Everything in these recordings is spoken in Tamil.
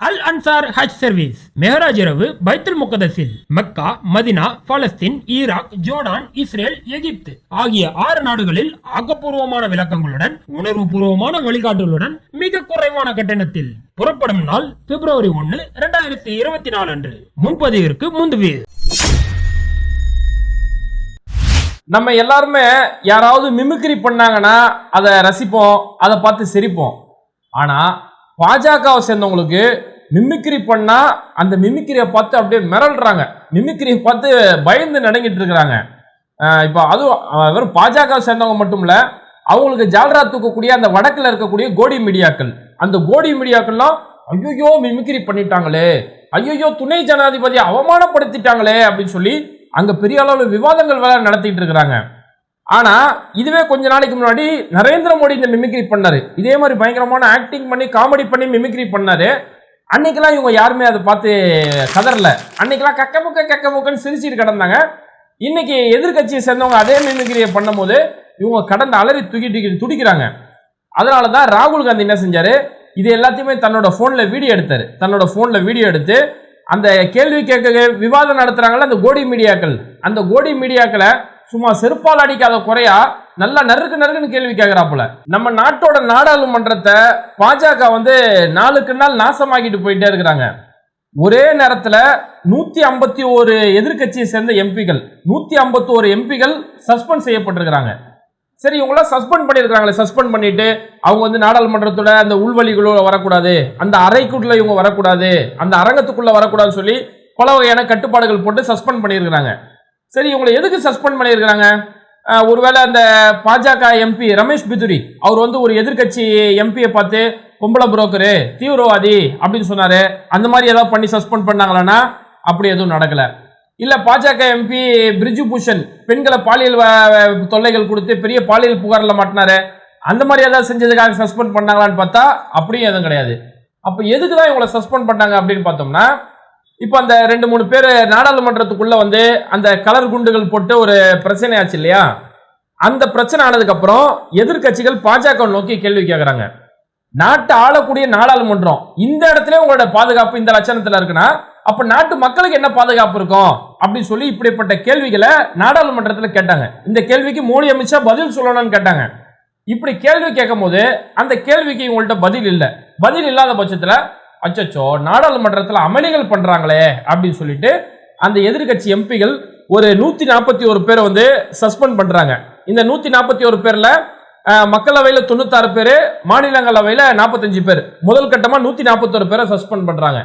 அல் அன்சார் ஹஜ் சர்வீஸ் மெஹராஜ் இரவு பைத்துல் முகதஸில் Mecca Medina Palestine Iraq Jordan Israel Egypt ஆகிய ஆறு நாடுகளில் ஆக்கப்பூர்வமான விளக்கங்களுடன் உணர்வுபூர்வமான வழிகாட்டுகளுடன் மிக குறைவான கட்டணத்தில் புறப்படும் நாள் பிப்ரவரி ஒன்னு இரண்டாயிரத்தி இருபத்தி நாலு அன்று. முன்பதிவிற்கு முந்துவீர் நம்ம எல்லாருமே யாராவது மிமிக்ரி பண்ணாங்கன்னா அதை ரசிப்போம் அதை பார்த்து சிரிப்போம். ஆனால் பாஜகவை சேர்ந்தவங்களுக்கு மிமிக்ரி பண்ணா அந்த மிமிக்ரியை பார்த்து அப்படியே மிரள்றாங்க. மிமிக்ரியை பார்த்து பயந்து நடங்கிட்டு இருக்கிறாங்க. இப்போ அதுவும் வெறும் பாஜக சேர்ந்தவங்க மட்டும் இல்லை அவங்களுக்கு ஜால்ரா தூக்கக்கூடிய அந்த வடக்கில் இருக்கக்கூடிய கோடி மீடியாக்கள். அந்த கோடி மீடியாக்கள்லாம் ஐயோ மிமிக்ரி பண்ணிட்டாங்களே. ஐயோ துணை ஜனாதிபதி அவமானப்படுத்திட்டாங்களே அப்படின்னு சொல்லி அங்க பெரிய அளவில் விவாதங்கள் வேற நடத்திட்டு இருக்கிறாங்க. ஆனா இதுவே கொஞ்ச நாளைக்கு முன்னாடி நரேந்திர மோடி இந்த மிமிக்ரி பண்ணாரு. இதே மாதிரி பயங்கரமான ஆக்டிங் பண்ணி காமெடி பண்ணி மிமிக்ரி பண்ணாரு. அன்னைக்கெல்லாம் இவங்க யாருமே அதை பார்த்து கதறல. அன்னைக்கெல்லாம் கக்க முக்க கக்க முக்கன்னு சிரிச்சிட்டு கிடந்தாங்க. இன்னைக்கு எதிர்க்கட்சியை சேர்ந்தவங்க அதே மிமிக்ரியை பண்ணும்போது இவங்க கடந்த அலறி தூக்கிட்டு துடிக்கிறாங்க. அதனால தான் ராகுல் காந்தி என்ன செஞ்சாரு? இது எல்லாத்தையுமே தன்னோட ஃபோனில் வீடியோ எடுத்தார். தன்னோட ஃபோனில் வீடியோ எடுத்து அந்த கேள்வி கேட்க விவாதம் நடத்துகிறாங்கள அந்த கோடி மீடியாக்கள். அந்த கோடி மீடியாக்களை சும்மா செருப்பால் அடிக்காத குறையா நல்லா நறுக்கு நறுக்குன்னு கேள்வி கேட்கிறாப்புல நம்ம நாட்டோட நாடாளுமன்றத்தை பாஜக வந்து நாளுக்கு நாள் நாசமாக்கிட்டு போயிட்டே இருக்கிறாங்க. ஒரே நேரத்தில் நூற்றி ஐம்பத்தி ஒரு எதிர்க்கட்சியை சேர்ந்த எம்பிகள் நூற்றி ஐம்பத்தி ஒரு எம்பிகள் சஸ்பெண்ட் செய்யப்பட்டிருக்கிறாங்க. சரி இவங்களாம் சஸ்பெண்ட் பண்ணியிருக்காங்களே சஸ்பெண்ட் பண்ணிட்டு அவங்க வந்து நாடாளுமன்றத்தோட அந்த உள்வழிகளோட வரக்கூடாது அந்த அறைக்குள்ள இவங்க வரக்கூடாது அந்த அரங்கத்துக்குள்ள வரக்கூடாதுன்னு சொல்லி பல வகையான கட்டுப்பாடுகள் போட்டு சஸ்பெண்ட் பண்ணியிருக்கிறாங்க. சரி இவங்களை எதுக்கு சஸ்பெண்ட் பண்ணியிருக்கிறாங்க? ஒருவேளை அந்த பாஜக எம்பி ரமேஷ் பிதுரி அவர் வந்து ஒரு எதிர்க்கட்சி எம்பியை பார்த்து பொம்பளை புரோக்கரு தீவிரவாதி அப்படின்னு சொன்னார். அந்த மாதிரி ஏதாவது பண்ணி சஸ்பெண்ட் பண்ணாங்களான்னா அப்படி எதுவும் நடக்கலை. இல்லை பாஜக எம்பி பிரிஜு பூஷன் பெண்களை பாலியல் வ- தொல்லைகள் கொடுத்து பெரிய பாலியல் புகாரில் மாட்டினாரு. அந்த மாதிரி ஏதாவது செஞ்சதுக்காக சஸ்பெண்ட் பண்ணாங்களான்னு பார்த்தா அப்படியும் எதுவும் கிடையாது. அப்போ எதுக்கு தான் இவங்களை சஸ்பெண்ட் பண்ணாங்க அப்படின்னு பார்த்தோம்னா இப்போ அந்த ரெண்டு மூணு பேர் நாடாளுமன்றத்துக்குள்ள வந்து அந்த கலர் குண்டுகள் போட்டு ஒரு பிரச்சனை ஆச்சு இல்லையா? அந்த பிரச்சனை ஆனதுக்கப்புறம் எதிர்க்கட்சிகள் பாஜக நோக்கி கேள்வி கேட்குறாங்க நாட்டை ஆளக்கூடிய நாடாளுமன்றம் இந்த இடத்துல உங்களோட பாதுகாப்பு இந்த லட்சணத்துல இருக்குன்னா அப்ப நாட்டு மக்களுக்கு என்ன பாதுகாப்பு இருக்கும்? அப்படின்னு சொல்லி இப்படிப்பட்ட கேள்விகளை நாடாளுமன்றத்தில் கேட்டாங்க. இந்த கேள்விக்கு மோடி அமித்ஷா பதில் சொல்லணும்னு கேட்டாங்க. இப்படி கேள்வி கேட்கும் போது அந்த கேள்விக்கு இவங்கள்ட்ட பதில் இல்லை. பதில் இல்லாத பட்சத்தில் அச்சச்சோ நாடாளுமன்றத்தில் அமளிகள் பண்ணுறாங்களே அப்படின்னு சொல்லிட்டு அந்த எதிர்க்கட்சி எம்பிகள் ஒரு நூற்றி நாற்பத்தி ஒரு பேரை வந்து சஸ்பெண்ட் பண்ணுறாங்க இந்த நூற்றி நாற்பத்தி ஒரு பேரில் மக்களவையில் தொண்ணூத்தாறு பேர் மாநிலங்களவையில் நாற்பத்தஞ்சு பேர். முதல் கட்டமாக நூற்றி நாற்பத்தொரு பேரை சஸ்பெண்ட் பண்ணுறாங்க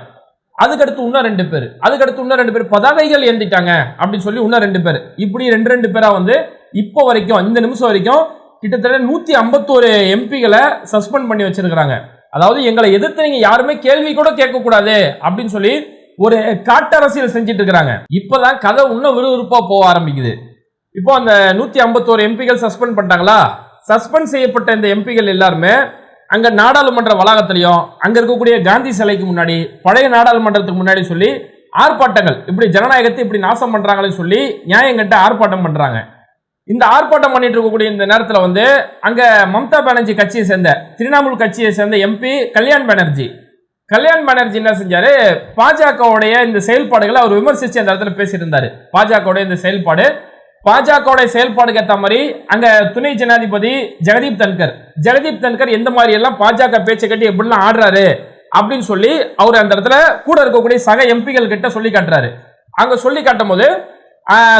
அதுக்கடுத்து இன்னும் ரெண்டு பேர். அதுக்கடுத்து இன்னும் ரெண்டு பேர் பதாகைகள் ஏந்திட்டாங்க அப்படின்னு சொல்லி இன்னும் ரெண்டு பேர். இப்படி ரெண்டு ரெண்டு பேராக வந்து இப்போ வரைக்கும் இந்த நிமிஷம் வரைக்கும் கிட்டத்தட்ட நூற்றி ஐம்பத்தோரு எம்பிகளை சஸ்பெண்ட் பண்ணி வச்சிருக்கிறாங்க. அதாவது எங்களை எதிர்த்து நீங்க யாருமே கேள்வி கூட கேட்கக்கூடாது அப்படின்னு சொல்லி ஒரு காட்டரசியல் செஞ்சுட்டு இருக்கிறாங்க. இப்பதான் கதை இன்னும் விறுவிறுப்பா போக ஆரம்பிக்குது. இப்போ அந்த நூத்தி ஐம்பத்தோரு எம்பிகள் சஸ்பெண்ட் பண்ணிட்டாங்களா? சஸ்பெண்ட் செய்யப்பட்ட இந்த எம்பிகள் எல்லாருமே அங்க நாடாளுமன்ற வளாகத்திலையும் அங்க இருக்கக்கூடிய காந்தி சிலைக்கு முன்னாடி பழைய நாடாளுமன்றத்துக்கு முன்னாடி சொல்லி ஆர்ப்பாட்டங்கள் இப்படி ஜனநாயகத்தை இப்படி நாசம் பண்றாங்களேன்னு சொல்லி நியாயம் கட்ட ஆர்ப்பாட்டம் பண்றாங்க. இந்த ஆர்ப்பாட்டம் பண்ணிட்டு இருக்கக்கூடிய இந்த நேரத்தில் வந்து அங்கே மம்தா பானர்ஜி கட்சியை சேர்ந்த திரிணாமுல் கட்சியை சேர்ந்த எம்பி கல்யாண் பானர்ஜி. கல்யாண் பானர்ஜி என்ன செஞ்சாரு? பாஜகவுடைய இந்த செயல்பாடுகளை அவர் விமர்சித்து அந்த இடத்துல பேசிட்டு இருந்தாரு. பாஜகவுடைய இந்த செயல்பாடு பாஜகவுடைய செயல்பாடுக்கு ஏற்ற மாதிரி அங்க துணை ஜனாதிபதி ஜெகதீப் தன்கர். ஜெகதீப் தன்கர் எந்த மாதிரி எல்லாம் பாஜக பேச்சை கட்டி எப்படிலாம் ஆடுறாரு அப்படின்னு சொல்லி அவர் அந்த இடத்துல கூட இருக்கக்கூடிய சக எம்பிகள் கிட்ட சொல்லி காட்டுறாரு. அங்க சொல்லி காட்டும் போது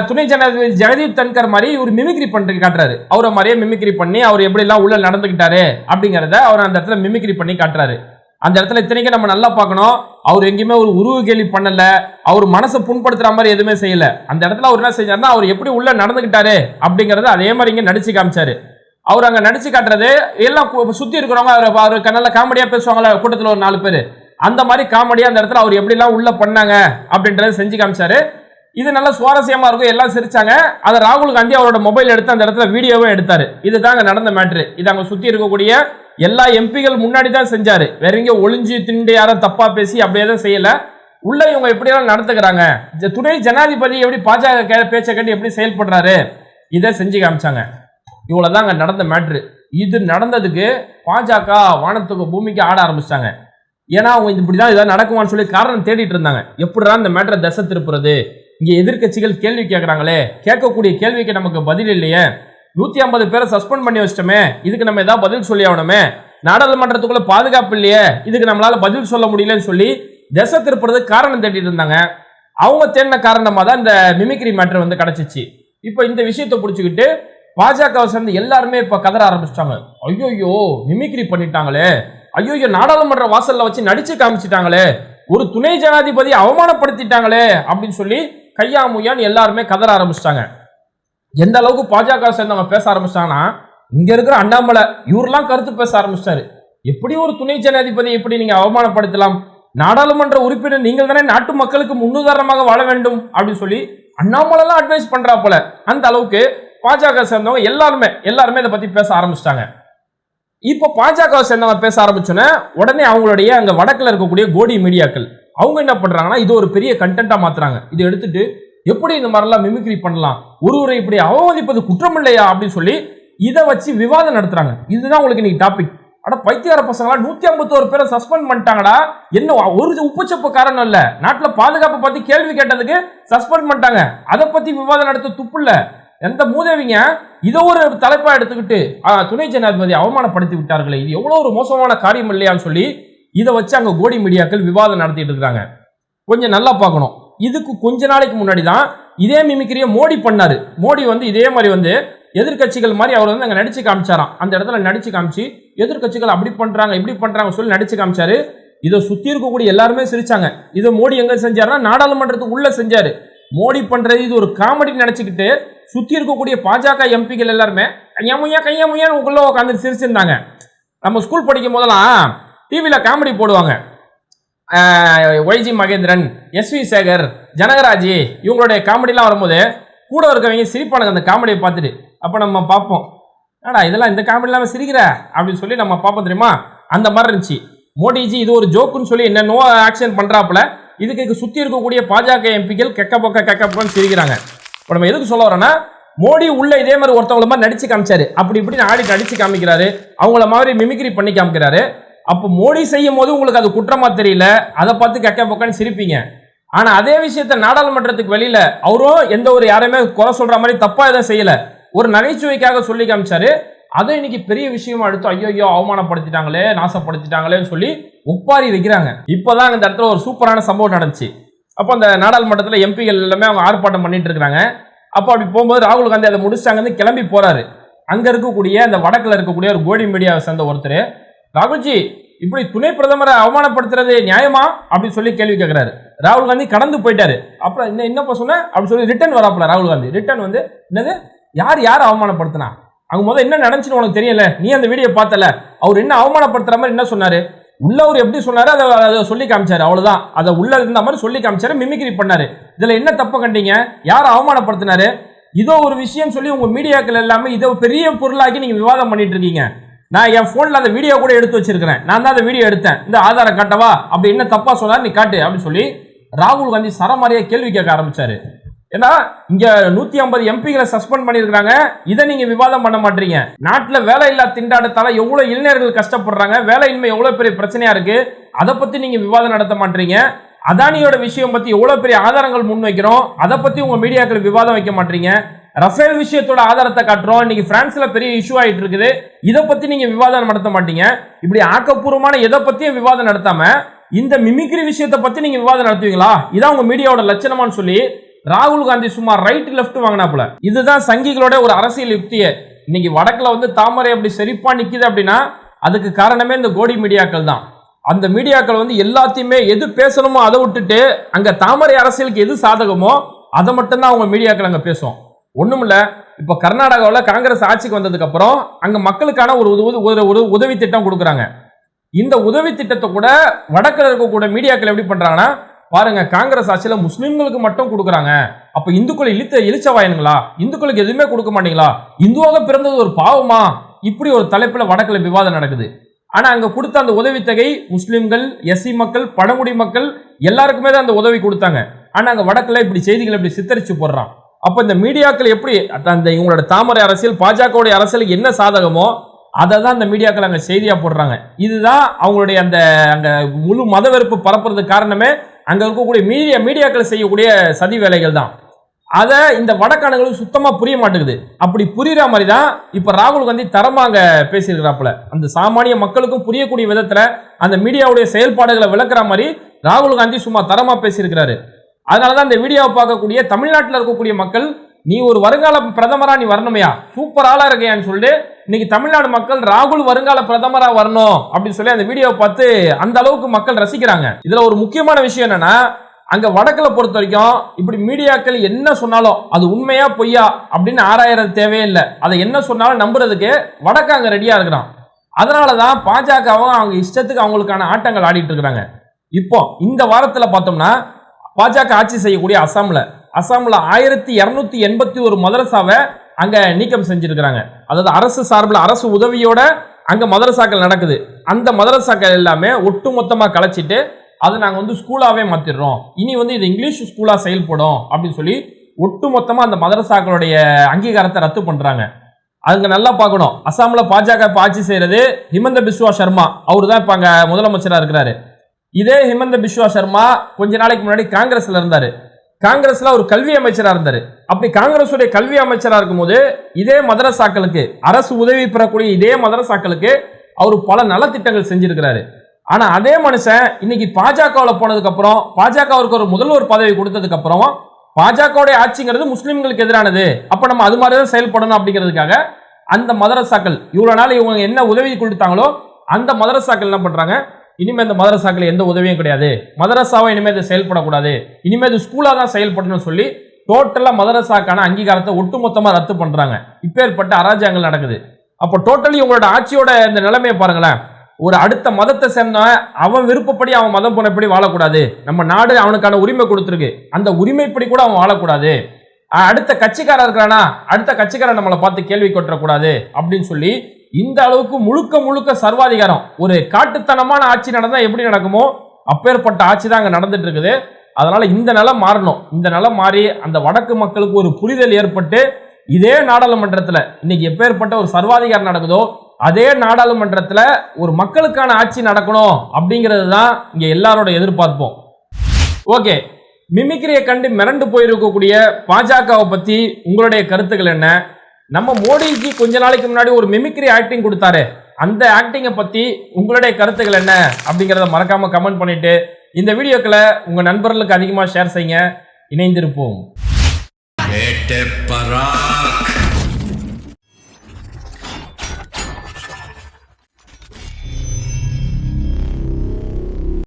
துணை ஜனாதிபதி ஜெகதீப் தன்கர் மாதிரி இவர் மிமிக்ரி பண்ணி காட்டுறாரு. அவரை மாதிரியே மிமிக்ரி பண்ணி அவர் எப்படிலாம் உள்ள நடந்துக்கிட்டாரு அப்படிங்கிறத அவர் அந்த இடத்துல மிமிக்ரி பண்ணி காட்டுறாரு. அந்த இடத்துல இத்தனைக்கும் நம்ம நல்லா பார்க்கணும். அவர் எங்கேயுமே ஒரு உருவ கேள்வி பண்ணல. அவர் மனசை புண்படுத்துற மாதிரி எதுவுமே செய்யல. அந்த இடத்துல அவர் என்ன செஞ்சாருன்னா அவர் எப்படி உள்ள நடந்துக்கிட்டாரு அப்படிங்கறத அதே மாதிரி இங்க நடிச்சு காமிச்சாரு. அவர் அங்க நடிச்சு காட்டுறது எல்லாம் சுற்றி சுத்தி இருக்கிறவங்க அவர் அவர் நல்ல காமெடியா பேசுவாங்களா கூட்டத்தில் ஒரு நாலு பேர். அந்த மாதிரி காமெடியா அந்த இடத்துல அவர் எப்படிலாம் உள்ள பண்ணாங்க அப்படின்றத செஞ்சு காமிச்சாரு. இது நல்ல சுவாரஸ்யமா இருக்கும். எல்லாம் சிரிச்சாங்க. அதை ராகுல் காந்தி அவரோட மொபைல் எடுத்து அந்த இடத்துல வீடியோவும் எடுத்தாரு. இதுதாங்க நடந்த மேட்ரு இது அங்க சுத்தி இருக்கக்கூடிய எல்லா எம்பிகள் முன்னாடி தான் செஞ்சாரு. வேற எங்கேயும் ஒளிஞ்சு திண்டு யாரும் தப்பா பேசி அப்படியே தான் செய்யல. உள்ள இவங்க எப்படியெல்லாம் நடத்துக்கிறாங்க துணை ஜனாதிபதி எப்படி பாஜக கே- பேச்சை கட்டி எப்படி செயல்படுறாரு? இதை செஞ்சு காமிச்சாங்க. இவ்வளவுதான் அங்க நடந்த மேட்ரு இது நடந்ததுக்கு பாஜக வானத்துக்கு பூமிக்கு ஆட ஆரம்பிச்சிட்டாங்க. ஏன்னா அவங்க இப்படிதான் ஏதாவது நடக்குமான்னு சொல்லி காரணம் தேடிட்டு இருந்தாங்க. எப்படிதான் இந்த மேட்டரை தசை திருப்புறது? இங்கே எதிர்க்கட்சிகள் கேள்வி கேட்குறாங்களே கேட்கக்கூடிய கேள்விக்கு நமக்கு பதில் இல்லையே. நூத்தி ஐம்பது பேரை சஸ்பெண்ட் பண்ணி வச்சிட்டோமே இதுக்கு நம்ம ஏதாவது பதில் சொல்லி ஆகணுமே? நாடாளுமன்றத்துக்குள்ள பாதுகாப்பு இல்லையே இதுக்கு நம்மளால பதில் சொல்ல முடியலன்னு சொல்லி திசை திருப்புறது காரணம் தேடிட்டு இருந்தாங்க. அவங்க தேடின காரணமாக தான் இந்த மிமிக்ரி மேட்டர் வந்து கிடச்சிச்சு. இப்போ இந்த விஷயத்தை பிடிச்சிக்கிட்டு பாஜகவை சேர்ந்து எல்லாருமே இப்போ கதற ஆரம்பிச்சிட்டாங்க. ஐயோயோ மிமிக்ரி பண்ணிட்டாங்களே. ஐயோயோ நாடாளுமன்ற வாசல்ல வச்சு நடிச்சு காமிச்சிட்டாங்களே. ஒரு துணை ஜனாதிபதி அவமானப்படுத்திட்டாங்களே அப்படின்னு சொல்லி கையாமுயான்னு எல்லாருமே கதற ஆரம்பிச்சிட்டாங்க. எந்த அளவுக்கு பாஜக சேர்ந்தவங்க பேச ஆரம்பிச்சிட்டாங்கன்னா இங்க இருக்கிற அண்ணாமலை இவரெல்லாம் கருத்து பேச ஆரம்பிச்சிட்டாரு. எப்படி ஒரு துணை ஜனாதிபதி எப்படி நீங்க அவமானப்படுத்தலாம்? நாடாளுமன்ற உறுப்பினர் நீங்கள் தானே நாட்டு மக்களுக்கு முன்னுதாரணமாக வாழ வேண்டும் அப்படின்னு சொல்லி அண்ணாமலைலாம் அட்வைஸ் பண்றா போல. அந்த அளவுக்கு பாஜக சேர்ந்தவங்க எல்லாருமே எல்லாருமே இதை பத்தி பேச ஆரம்பிச்சிட்டாங்க. இப்போ பாஜக சேர்ந்தவங்க பேச ஆரம்பிச்சோன்னே உடனே அவங்களுடைய அங்க வடக்கில் இருக்கக்கூடிய கோடி மீடியாக்கள் அவங்க என்ன பண்றாங்கன்னா இது ஒரு பெரிய கண்டென்ட்டா மாத்துறாங்க. இதை எடுத்துட்டு எப்படி இந்த மாதிரிலாம் மிமிக்ரி பண்ணலாம்? ஒருவரை இப்படி அவமதிப்பது குற்றம் இல்லையா அப்படின்னு சொல்லி இதை வச்சு விவாதம் நடத்துறாங்க. இதுதான் உங்களுக்கு இன்னைக்கு டாபிக் ஆனா பைத்தியார பசங்களா நூத்தி ஐம்பத்தோரு பேரை சஸ்பெண்ட் பண்ணிட்டாங்கடா. என்ன ஒரு உப்புச்சப்பு காரணம் இல்ல. நாட்டுல பாதுகாப்பை பத்தி கேள்வி கேட்டதுக்கு சஸ்பெண்ட் பண்ணிட்டாங்க. அதை பத்தி விவாதம் நடத்த துப்பு இல்ல எந்த மூதேவிங்க இதை ஒரு தலைப்பா எடுத்துக்கிட்டு ஆ, துணை ஜனாதிபதி அவமானப்படுத்தி விட்டார்களே. இது எவ்வளவு ஒரு மோசமான காரியம் இல்லையான்னு சொல்லி இதை வச்சு அங்கே கோடி மீடியாக்கள் விவாதம் நடத்திட்டு இருக்காங்க. கொஞ்சம் நல்லா பார்க்கணும். இதுக்கு கொஞ்ச நாளைக்கு முன்னாடி தான் இதே மிமிக்கிரியை மோடி பண்ணாரு. மோடி வந்து இதே மாதிரி வந்து எதிர்க்கட்சிகள் மாதிரி அவர் வந்து அங்கே நடிச்சு காமிச்சாராம். அந்த இடத்துல நடிச்சு காமிச்சு எதிர்க்கட்சிகள் அப்படி பண்றாங்க இப்படி பண்றாங்க சொல்லி நடிச்சு காமிச்சாரு. இதை சுத்தி இருக்கக்கூடிய எல்லாருமே சிரிச்சாங்க. இதை மோடி எங்க செஞ்சாருன்னா நாடாளுமன்றத்துக்கு உள்ள செஞ்சாரு. மோடி பண்றது இது ஒரு காமெடி நினைச்சுக்கிட்டு சுத்தி இருக்கக்கூடிய பாஜக எம்பிகள் எல்லாருமே கையா முய்யா கையா முய்யான்னு உள்ள உட்காந்து சிரிச்சிருந்தாங்க. நம்ம ஸ்கூல் படிக்கும் போதெல்லாம் டிவியில் காமெடி போடுவாங்க. ஒய்ஜி மகேந்திரன் எஸ்வி சேகர் ஜனகராஜி இவங்களுடைய காமெடிலாம் வரும்போது கூட இருக்கவங்க சிரிப்பானுங்க அந்த காமெடியை பார்த்துட்டு. அப்போ நம்ம பார்ப்போம். ஏடா இதெல்லாம் இந்த காமெடி இல்லாமல் சிரிக்கிற? அப்படின்னு சொல்லி நம்ம பார்ப்போம் தெரியுமா? அந்த மாதிரி இருந்துச்சு. மோடிஜி இது ஒரு ஜோக்குன்னு சொல்லி என்னென்னோ ஆக்ஷன் பண்ணுறாப்புல இதுக்கு சுற்றி இருக்கக்கூடிய பாஜக எம்பிக்கள் கெக்க பொக்க கெக்க பொக்கன்னு சிரிக்கிறாங்க. இப்போ நம்ம எதுக்கு சொல்ல வரோன்னா மோடி உள்ள இதே மாதிரி ஒருத்தவங்கள மாதிரி நடிச்சு காமிச்சாரு. அப்படி இப்படி ஆடி நடிச்சு காமிக்கிறாரு. அவங்கள மாதிரி மிமிக்ரி பண்ணி காமிக்கிறாரு. அப்போ மோடி செய்யும் போது உங்களுக்கு அது குற்றமா தெரியல? அதை பார்த்து கெக்க பக்கன்னு சிரிப்பீங்க. ஆனா அதே விஷயத்த நாடாளுமன்றத்துக்கு வெளியில அவரும் எந்த ஒரு யாரையுமே குறை சொல்ற மாதிரி தப்பா எதுவும் செய்யல. ஒரு நகைச்சுவைக்காக சொல்லி காமிச்சாரு. அதை இன்னைக்கு பெரிய விஷயமா எடுத்து ஐயோ ஐயோ அவமானப்படுத்திட்டாங்களே நாசப்படுத்திட்டாங்களேன்னு சொல்லி ஒப்பாரி வைக்கிறாங்க. இப்போதான் இந்த இடத்துல ஒரு சூப்பரான சம்பவம் நடந்துச்சு. அப்போ அந்த நாடாளுமன்றத்தில் எம்பிகள் எல்லாமே அவங்க ஆர்ப்பாட்டம் பண்ணிட்டு இருக்கிறாங்க. அப்போ அப்படி போகும்போது ராகுல் காந்தி அதை முடிச்சாங்கன்னு கிளம்பி போறாரு. அங்க இருக்கக்கூடிய அந்த வடக்குல இருக்கக்கூடிய ஒரு கோடி மீடியாவை சேர்ந்த ஒருத்தர். ராகுல்ஜி இப்படி துணை பிரதமரை அவமானப்படுத்துறது நியாயமா? அப்படின்னு சொல்லி கேள்வி கேட்கிறாரு ராகுல் காந்தி கடந்து போயிட்டாரு. அப்புறம் என்ன என்னப்பா சொன்ன? அப்படின்னு சொல்லி ரிட்டர்ன் வராப்புல ராகுல் காந்தி. ரிட்டர்ன் வந்து என்னது? யார் யார் அவமானப்படுத்தினா? அங்க முதல் என்ன நடந்துச்சுன்னு உனக்கு தெரியல? நீ அந்த வீடியோ பார்த்தல. அவர் என்ன அவமானப்படுத்துற மாதிரி என்ன சொன்னாரு? உள்ளவர் எப்படி சொன்னாரு? அதை அதை சொல்லி காமிச்சாரு. அவ்வளவுதான். அதை உள்ள இருந்த மாதிரி சொல்லி காமிச்சாரு மிமிக்ரி பண்ணாரு. இதுல என்ன தப்பு கண்டீங்க? யார் அவமானப்படுத்தினாரு? இதோ ஒரு விஷயம் சொல்லி உங்க மீடியாக்கள் எல்லாமே இதை பெரிய பொருளாக்கி நீங்க விவாதம் பண்ணிட்டு இருக்கீங்க. நான் என் ஃபோனில் அந்த வீடியோ கூட எடுத்து வச்சிருக்கிறேன். நான் தான் அந்த வீடியோ எடுத்தேன். இந்த ஆதாரம் காட்டவா அப்படி என்ன தப்பாக சொன்னார் நீ காட்டு அப்படின்னு சொல்லி ராகுல் காந்தி சரமாரியா கேள்வி கேட்க ஆரம்பிச்சாரு. ஏன்னா இங்க நூத்தி ஐம்பது எம்பிகளை சஸ்பெண்ட் பண்ணிருக்காங்க இதை நீங்க விவாதம் பண்ண மாட்டீங்க. நாட்டுல வேலை இல்லா திண்டாட்டத்தால எவ்வளவு இளைஞர்கள் கஷ்டப்படுறாங்க வேலையின்மை எவ்வளவு பெரிய பிரச்சனையா இருக்கு அதை பத்தி நீங்க விவாதம் நடத்த மாட்டீங்க. அதானியோட விஷயம் பத்தி எவ்வளவு பெரிய ஆதாரங்கள் முன் வைக்கிறோம் அதை பத்தி உங்க மீடியாக்கள் விவாதம் வைக்க மாட்டீங்க. ரஃபேல் விஷயத்தோட ஆதாரத்தை காட்டுறோம். இன்னைக்கு பிரான்ஸ்ல பெரிய இஷ்யூ ஆயிட்டு இருக்குது இதை பத்தி நீங்க விவாதம் நடத்த மாட்டீங்க. இப்படி ஆக்கப்பூர்வமான எதை பத்தியும் விவாதம் நடத்தாம இந்த மிமிக்ரி விஷயத்தை பத்தி நீங்க விவாதம் நடத்துவீங்களா? இதான் உங்க மீடியாவோட லட்சணமான்னு சொல்லி ராகுல் காந்தி சும்மா ரைட் லெஃப்ட் வாங்கினாப்புல. இதுதான் சங்கிகளோட ஒரு அரசியல் யுக்தியை. இன்னைக்கு வடக்குல வந்து தாமரை அப்படி செழிப்பா நிக்குது அப்படின்னா அதுக்கு காரணமே இந்த கோடி மீடியாக்கள் தான். அந்த மீடியாக்கள் வந்து எல்லாத்தையுமே எது பேசணுமோ அதை விட்டுட்டு அங்க தாமரை அரசியலுக்கு எது சாதகமோ அதை மட்டும்தான் அவங்க மீடியாக்கள் அங்க பேசுவோம் ஒண்ணுமில்ல. இப்ப கர்நாடகாவில் காங்கிரஸ் ஆட்சிக்கு வந்ததுக்கு அப்புறம் அங்க மக்களுக்கான ஒரு ஒரு- உதவி திட்டம் கொடுக்குறாங்க. இந்த உதவி திட்டத்தை கூட வடக்கில் இருக்கக்கூடிய மீடியாக்கள் எப்படி பண்றாங்கன்னா பாருங்க காங்கிரஸ் ஆட்சியில் முஸ்லிம்களுக்கு மட்டும் கொடுக்குறாங்க. அப்ப இந்துக்கள் இழுத்த இழிச்சவாயனுங்களா? இந்துக்களுக்கு எதுவுமே கொடுக்க மாட்டீங்களா? இந்துவாக பிறந்தது ஒரு பாவமா? இப்படி ஒரு தலைப்புல வடக்கில் விவாதம் நடக்குது. ஆனா அங்க கொடுத்த அந்த உதவித்தொகை முஸ்லீம்கள் எஸ்சி மக்கள் பழங்குடி மக்கள் எல்லாருக்குமே தான் அந்த உதவி கொடுத்தாங்க. ஆனா அங்க வடக்குல இப்படி செய்திகளை இப்படி சித்தரிச்சு போடுறான். அப்போ இந்த மீடியாக்கள் எப்படி அந்த- இவங்களோட தாமரை அரசியல் பாஜகவுடைய அரசியலுக்கு என்ன சாதகமோ அதை தான் அந்த மீடியாக்கள் அங்கே செய்தியாக போடுறாங்க. இதுதான் அவங்களுடைய அந்த அங்கே முழு மத வெறுப்பு பரப்புறதுக்கு காரணமே அங்கே இருக்கக்கூடிய மீடியா மீடியாக்கள் செய்யக்கூடிய சதி வேலைகள் தான். அதை இந்த வடக்கானங்களுக்கு சுத்தமாக புரிய மாட்டேங்குது. அப்படி புரியுற மாதிரி தான் இப்போ ராகுல் காந்தி தரமாக அங்கே பேசியிருக்கிறாப்புல. அந்த சாமானிய மக்களுக்கும் புரியக்கூடிய விதத்தில் அந்த மீடியாவுடைய செயல்பாடுகளை விளக்குற மாதிரி ராகுல் காந்தி சும்மா தரமாக பேசியிருக்கிறாரு. அதனால தான் இந்த வீடியோவை பார்க்கக்கூடிய தமிழ்நாட்டில் இருக்கக்கூடிய மக்கள் நீ ஒரு வருங்கால பிரதமரா நீ வரணுமையா? சூப்பர் ஆளா இருக்கையான்னு சொல்லிட்டு இன்னைக்கு தமிழ்நாடு மக்கள் ராகுல் வருங்கால பிரதமரா வரணும் அப்படின்னு சொல்லி அந்த வீடியோவை பார்த்து அந்த அளவுக்கு மக்கள் ரசிக்கிறாங்க. இதுல ஒரு முக்கியமான விஷயம் என்னன்னா அங்க வடக்குல பொறுத்த வரைக்கும் இப்படி மீடியாக்கள் என்ன சொன்னாலும் அது உண்மையா பொய்யா அப்படின்னு ஆராயறது தேவையில்லை அதை என்ன சொன்னாலும் நம்புறதுக்கு வடக்கு அங்க ரெடியா இருக்கிறான். அதனாலதான் பாஜகவும் அவங்க இஷ்டத்துக்கு அவங்களுக்கான ஆட்டங்கள் ஆடிட்டு இருக்கிறாங்க. இப்போ இந்த வாரத்துல பார்த்தோம்னா பாஜக ஆட்சி செய்யக்கூடிய அசாமில். அசாமில் ஆயிரத்தி இரநூத்தி எண்பத்தி ஒரு மதரசாவை அங்கே நீக்கம் செஞ்சுருக்கிறாங்க. அதாவது அரசு சார்பில் அரசு உதவியோட அங்கே மதரசாக்கள் நடக்குது. அந்த மதரசாக்கள் எல்லாமே ஒட்டு மொத்தமாக கலைச்சிட்டு அதை நாங்கள் வந்து ஸ்கூலாகவே மாற்றிடுறோம் இனி வந்து இது இங்கிலீஷ் ஸ்கூலாக செயல்படும் அப்படின்னு சொல்லி ஒட்டு மொத்தமாக அந்த மதரசாக்களுடைய அங்கீகாரத்தை ரத்து பண்ணுறாங்க அதுங்க நல்லா பார்க்கணும். அசாமில் பாஜக இப்போ ஆட்சி செய்கிறது ஹிமந்த பிஸ்வா சர்மா. அவர் தான் இப்போ அங்கே முதலமைச்சராக இருக்கிறாரு. இதே ஹிமந்த பிஸ்வா சர்மா கொஞ்ச நாளைக்கு முன்னாடி காங்கிரஸ்ல இருந்தாரு. காங்கிரஸ்ல ஒரு கல்வி அமைச்சராக இருந்தாரு. அப்படி காங்கிரஸுடைய கல்வி அமைச்சராக இருக்கும்போது இதே மதரசாக்களுக்கு அரசு உதவி பெறக்கூடிய இதே மதரசாக்களுக்கு அவர் பல நலத்திட்டங்கள் செஞ்சிருக்கிறாரு. ஆனா அதே மனுஷன் இன்னைக்கு பாஜகவில் போனதுக்கு அப்புறம் பாஜகவிற்கு ஒரு முதல்வர் பதவி கொடுத்ததுக்கு அப்புறம் பாஜகவுடைய ஆட்சிங்கிறது முஸ்லீம்களுக்கு எதிரானது. அப்ப நம்ம அது மாதிரி தான் செயல்படணும் அப்படிங்கிறதுக்காக அந்த மதரசாக்கள் இவ்வளவு நாள் இவங்க என்ன உதவி கொடுத்தாங்களோ அந்த மதரசாக்கள் என்ன பண்றாங்க? இனிமேல் இந்த மதரசாக்கள் எந்த உதவியும் கிடையாது. மதரசாவை இனிமேல் இது செயல்படக்கூடாது. இனிமேல் இது ஸ்கூலாக தான் செயல்படணும்னு சொல்லி டோட்டலாக மதரசாக்கான அங்கீகாரத்தை ஒட்டுமொத்தமாக ரத்து பண்ணுறாங்க இப்பேற்பட்ட அராஜகங்கள் நடக்குது. அப்போ டோட்டலி உங்களோட ஆட்சியோட இந்த நிலைமையை பாருங்களேன். ஒரு அடுத்த மதத்தை சேர்ந்தவன் அவன் விருப்பப்படி அவன் மதம் போனபடி வாழக்கூடாது. நம்ம நாடு அவனுக்கான உரிமை கொடுத்துருக்கு. அந்த உரிமைப்படி கூட அவன் வாழக்கூடாது. அடுத்த கட்சிக்காரன் இருக்கிறானா? அடுத்த கட்சிக்காரன் நம்மளை பார்த்து கேள்வி கொட்டக்கூடாது அப்படின்னு சொல்லி இந்த அளவுக்கு முழுக்க முழுக்க சர்வாதிகாரம். ஒரு காட்டுத்தனமான ஆட்சி நடந்தா எப்படி நடக்குமோ அப்பேற்பட்ட ஆட்சி தான் அங்கே நடந்துட்டு இருக்குது. அதனால இந்த நிலம் மாறணும். இந்த நிலம் மாறி அந்த வடக்கு மக்களுக்கு ஒரு புரிதல் ஏற்பட்டு இதே நாடாளுமன்றத்தில் இன்னைக்கு எப்பேற்பட்ட ஒரு சர்வாதிகாரம் நடக்குதோ அதே நாடாளுமன்றத்தில் ஒரு மக்களுக்கான ஆட்சி நடக்கணும் அப்படிங்கிறது தான் இங்கே எல்லாரோட எதிர்பார்ப்போம். ஓகே மிமிக்ரியை கண்டு மிரண்டு போயிருக்கக்கூடிய பாஜகவை பற்றி உங்களுடைய கருத்துக்கள் என்ன? நம்ம மோடிஜி கொஞ்ச நாளைக்கு முன்னாடி ஒரு மிமிக்ரி ஆக்டிங் கொடுத்தாரு. அந்த ஆக்டிங்கை பற்றி உங்களுடைய கருத்துக்கள் என்ன அப்படிங்கிறத மறக்காமல் கமெண்ட் பண்ணிவிட்டு இந்த வீடியோக்களை உங்கள் நண்பர்களுக்கு அதிகமாக ஷேர் செய்யுங்க. இணைந்திருப்போம்.